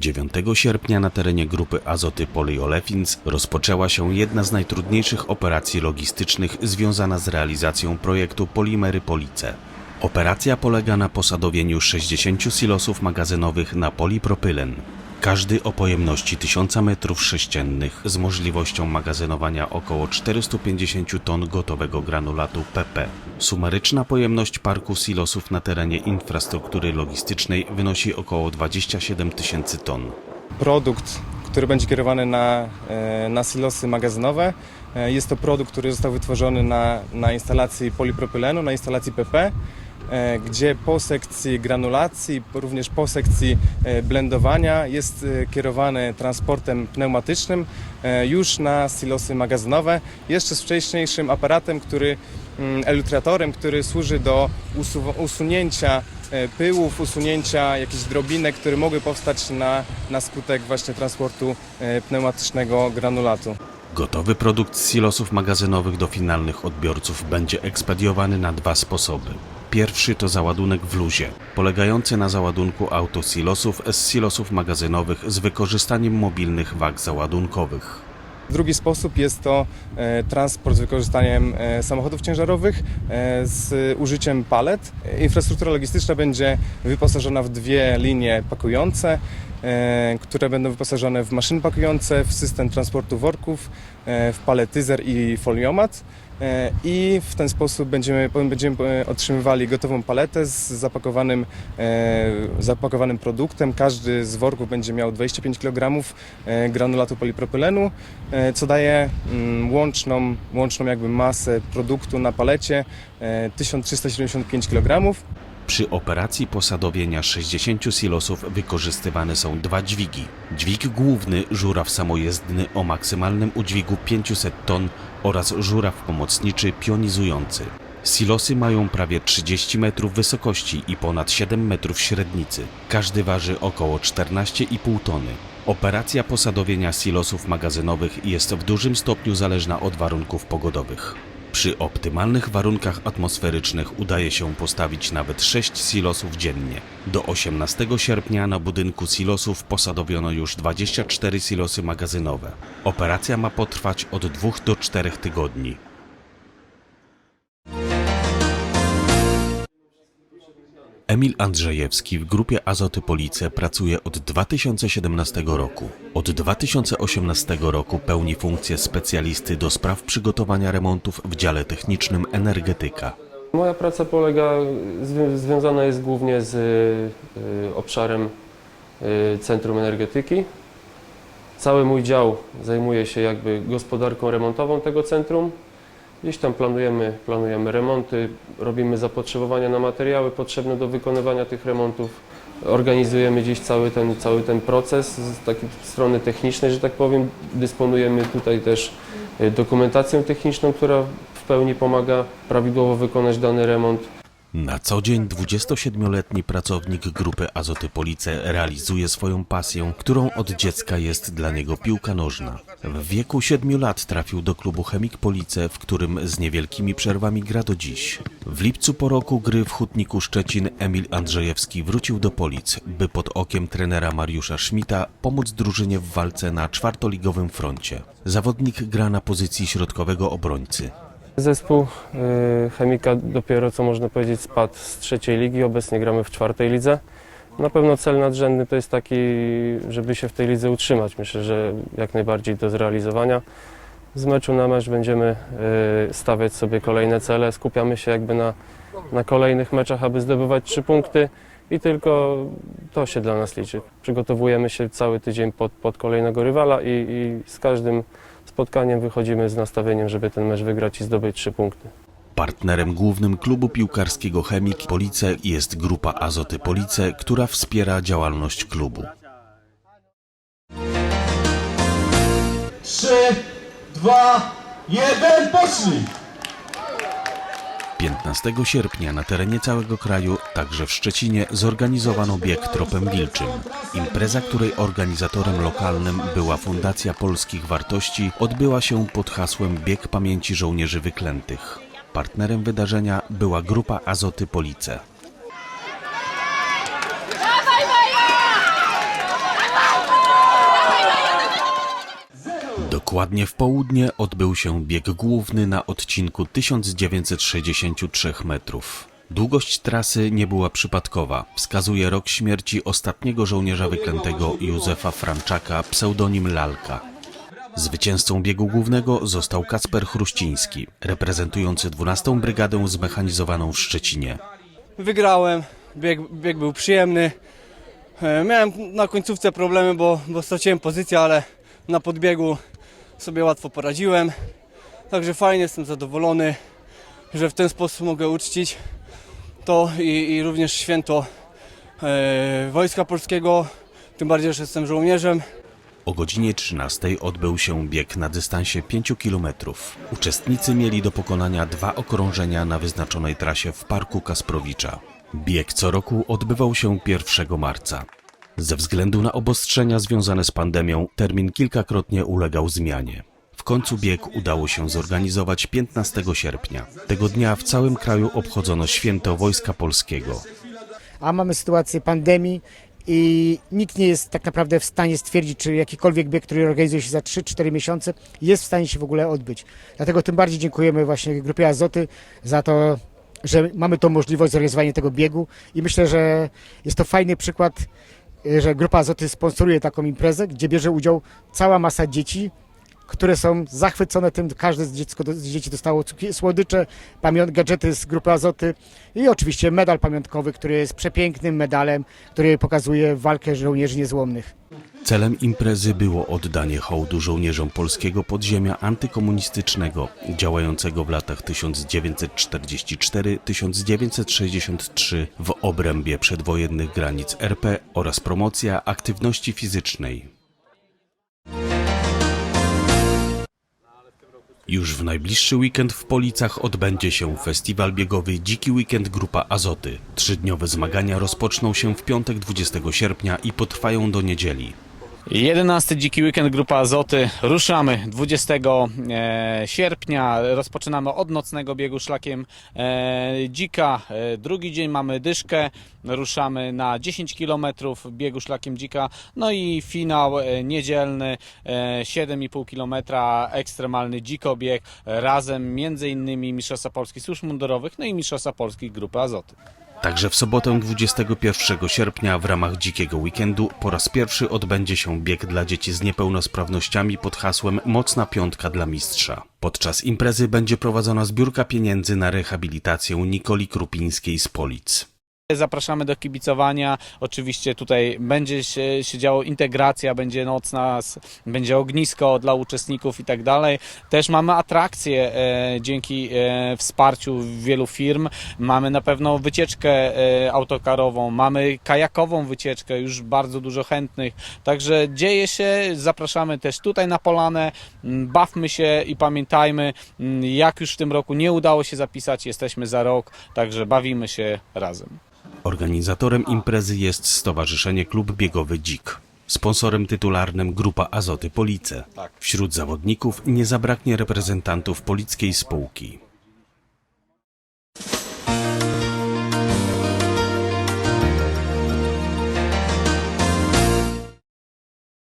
9 sierpnia na terenie grupy Azoty Polyolefins rozpoczęła się jedna z najtrudniejszych operacji logistycznych związana z realizacją projektu Polimery Police. Operacja polega na posadowieniu 60 silosów magazynowych na polipropylen. Każdy o pojemności 1000 m3 z możliwością magazynowania około 450 ton gotowego granulatu PP. Sumaryczna pojemność parku silosów na terenie infrastruktury logistycznej wynosi około 27 tysięcy ton. produkt, który będzie kierowany na, e, na silosy magazynowe. E, Jest to produkt, który został wytworzony na, na instalacji polipropylenu, na instalacji PP, gdzie po sekcji granulacji, również po sekcji e, blendowania jest e, kierowany transportem pneumatycznym e, już na silosy magazynowe, jeszcze z wcześniejszym aparatem, który mm, elutratorem, który służy do usu- usunięcia e, pyłów, usunięcia jakichś drobinek, które mogły powstać na, na skutek właśnie transportu e, pneumatycznego granulatu. Gotowy produkt z silosów magazynowych do finalnych odbiorców będzie ekspediowany na dwa sposoby. Pierwszy to załadunek w luzie, polegający na załadunku autosilosów z silosów magazynowych z wykorzystaniem mobilnych wag załadunkowych. Drugi sposób jest to e, transport z wykorzystaniem e, samochodów ciężarowych e, z użyciem palet. Infrastruktura logistyczna będzie wyposażona w dwie linie pakujące, które będą wyposażone w maszyny pakujące, w system transportu worków, e, w paletyzer i foliomat. E, I w ten sposób będziemy, będziemy e, otrzymywali gotową paletę z zapakowanym, e, zapakowanym produktem. Każdy z worków będzie miał 25 kg e, granulatu polipropylenu, e, co daje mm, łączną, łączną jakby masę produktu na palecie e, 1375 kg. Przy operacji posadowienia 60 silosów wykorzystywane są dwa dźwigi. Dźwig główny, żuraw samojezdny o maksymalnym udźwigu 500 ton oraz żuraw pomocniczy pionizujący. Silosy mają prawie 30 metrów wysokości i ponad 7 metrów średnicy. Każdy waży około 14,5 tony. Operacja posadowienia silosów magazynowych jest w dużym stopniu zależna od warunków pogodowych. Przy optymalnych warunkach atmosferycznych udaje się postawić nawet 6 silosów dziennie. Do 18 sierpnia na budynku silosów posadowiono już 24 silosy magazynowe. Operacja ma potrwać od 2 do 4 tygodni. Emil Andrzejewski w grupie Azoty Police pracuje od 2017 roku. Od 2018 roku pełni funkcję specjalisty do spraw przygotowania remontów w dziale technicznym energetyka. Moja praca polega, zwią- związana jest głównie z y, obszarem y, Centrum Energetyki. Cały mój dział zajmuje się jakby gospodarką remontową tego centrum. Gdzieś tam planujemy, planujemy remonty, robimy zapotrzebowania na materiały potrzebne do wykonywania tych remontów. Organizujemy gdzieś cały ten, cały ten proces z takiej strony technicznej, że tak powiem. Dysponujemy tutaj też y, dokumentacją techniczną, która w pełni pomaga prawidłowo wykonać dany remont. Na co dzień 27-letni pracownik grupy Azoty Police realizuje swoją pasję, którą od dziecka jest dla niego piłka nożna. W wieku 7 lat trafił do klubu Chemik Police, w którym z niewielkimi przerwami gra do dziś. W lipcu po roku gry w Hutniku Szczecin Emil Andrzejewski wrócił do Polic, by pod okiem trenera Mariusza Szmita pomóc drużynie w walce na czwartoligowym froncie. Zawodnik gra na pozycji środkowego obrońcy. Zespół y, Chemika dopiero co można powiedzieć spadł z trzeciej ligi, obecnie gramy w czwartej lidze. Na pewno cel nadrzędny to jest taki, żeby się w tej lidze utrzymać. Myślę, że jak najbardziej do zrealizowania. Z meczu na mecz będziemy y, stawiać sobie kolejne cele, skupiamy się jakby na, na kolejnych meczach, aby zdobywać trzy punkty i tylko to się dla nas liczy. Przygotowujemy się cały tydzień pod, pod kolejnego rywala i, i z każdym spotkaniem wychodzimy z nastawieniem, żeby ten mecz wygrać i zdobyć trzy punkty. Partnerem głównym klubu piłkarskiego Chemik Police jest grupa Azoty Police, która wspiera działalność klubu. Trzy, dwa, jeden, poszli! 15 sierpnia na terenie całego kraju, także w Szczecinie, zorganizowano bieg Tropem Wilczym. Impreza, której organizatorem lokalnym była Fundacja Polskich Wartości, odbyła się pod hasłem Bieg Pamięci Żołnierzy Wyklętych. Partnerem wydarzenia była grupa Azoty Police. Dokładnie w południe odbył się bieg główny na odcinku 1963 metrów. Długość trasy nie była przypadkowa. Wskazuje rok śmierci ostatniego żołnierza wyklętego Józefa Franczaka, pseudonim Lalka. Zwycięzcą biegu głównego został Kacper Chruściński, reprezentujący 12. Brygadę Zmechanizowaną w Szczecinie. Wygrałem, bieg, bieg był przyjemny. E, Miałem na końcówce problemy, bo, bo straciłem pozycję, ale na podbiegu sobie łatwo poradziłem. Także fajnie, jestem zadowolony, że w ten sposób mogę uczcić to i, i również święto e, Wojska Polskiego. Tym bardziej, że jestem żołnierzem. O godzinie 13 odbył się bieg na dystansie 5 km. Uczestnicy mieli do pokonania dwa okrążenia na wyznaczonej trasie w Parku Kasprowicza. Bieg co roku odbywał się 1 marca. Ze względu na obostrzenia związane z pandemią, termin kilkakrotnie ulegał zmianie. W końcu bieg udało się zorganizować 15 sierpnia. Tego dnia w całym kraju obchodzono święto Wojska Polskiego. a mamy sytuację pandemii i nikt nie jest tak naprawdę w stanie stwierdzić, czy jakikolwiek bieg, który organizuje się za 3-4 miesiące, jest w stanie się w ogóle odbyć. Dlatego tym bardziej dziękujemy właśnie Grupie Azoty za to, że mamy tą możliwość zorganizowania tego biegu i myślę, że jest to fajny przykład, że Grupa Azoty sponsoruje taką imprezę, gdzie bierze udział cała masa dzieci, które są zachwycone tym, każde z, dziecko, z dzieci dostało słodycze, pamiąt, gadżety z grupy Azoty i oczywiście medal pamiątkowy, który jest przepięknym medalem, który pokazuje walkę żołnierzy niezłomnych. Celem imprezy było oddanie hołdu żołnierzom polskiego podziemia antykomunistycznego, działającego w latach 1944-1963 w obrębie przedwojennych granic RP oraz promocja aktywności fizycznej. Już w najbliższy weekend w Policach odbędzie się festiwal biegowy Dziki Weekend Grupa Azoty. Trzydniowe zmagania rozpoczną się w piątek 20 sierpnia i potrwają do niedzieli. 11 Dziki Weekend Grupa Azoty. Ruszamy 20 e, sierpnia. Rozpoczynamy od nocnego biegu szlakiem e, Dzika. E, drugi dzień mamy dyszkę. Ruszamy na 10 km biegu szlakiem Dzika. No i finał niedzielny e, 7,5 km ekstremalny dzikobieg. Razem między innymi Mistrzostwa Polskich Służb Mundurowych, no i Mistrzostwa Polskich Grupy Azoty. Także w sobotę 21 sierpnia w ramach Dzikiego Weekendu po raz pierwszy odbędzie się bieg dla dzieci z niepełnosprawnościami pod hasłem Mocna Piątka dla Mistrza. Podczas imprezy będzie prowadzona zbiórka pieniędzy na rehabilitację Nikoli Krupińskiej z Polic. Zapraszamy do kibicowania. Oczywiście tutaj będzie się, się działo integracja, będzie nocna, będzie ognisko dla uczestników i tak dalej. Też mamy atrakcje e, dzięki e, wsparciu wielu firm. Mamy na pewno wycieczkę e, autokarową, mamy kajakową wycieczkę, już bardzo dużo chętnych. Także dzieje się, zapraszamy też tutaj na polanę. Mm, Bawmy się i pamiętajmy, mm, jak już w tym roku nie udało się zapisać, jesteśmy za rok, także bawimy się razem. Organizatorem imprezy jest Stowarzyszenie Klub Biegowy Dzik. Sponsorem tytularnym Grupa Azoty Police. Wśród zawodników nie zabraknie reprezentantów polickiej spółki.